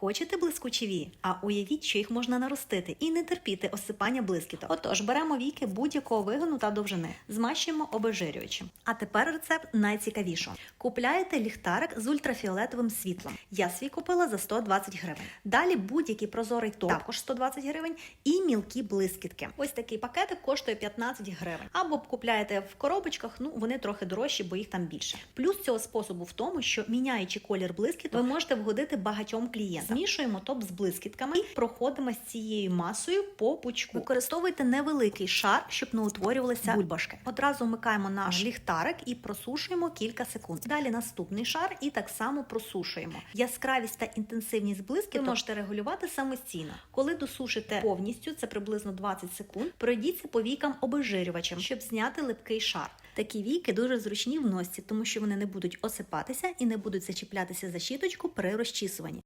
Хочете блискучі? А уявіть, що їх можна наростити і не терпіти осипання блискіток. Отож, беремо віки будь-якого вигону та довжини, змащуємо обезжирюючим. А тепер рецепт найцікавішого. Купляєте ліхтарик з ультрафіолетовим світлом. Я свій купила за 120 гривень. Далі будь-який прозорий топ, також 120 гривень, і мілкі блискітки. Ось такий пакетик коштує 15 гривень. Або купляєте в коробочках, ну вони трохи дорожчі, бо їх там більше. Плюс цього способу в тому, що міняючи колір блискіток, ви можете вгодити багатьом клієнтам. Змішуємо топ з блискітками і проходимо з цією масою по пучку. Використовуйте невеликий шар, щоб не утворювалися бульбашки. Одразу вмикаємо наш ліхтарик і просушуємо кілька секунд. Далі наступний шар і так само просушуємо. Яскравість та інтенсивність блискіток ви можете регулювати самостійно. Коли досушите повністю, це приблизно 20 секунд, пройдіться по вікам обезжирювачем, щоб зняти липкий шар. Такі віки дуже зручні в носці, тому що вони не будуть осипатися і не будуть зачіплятися за щіточку при розчісуванні.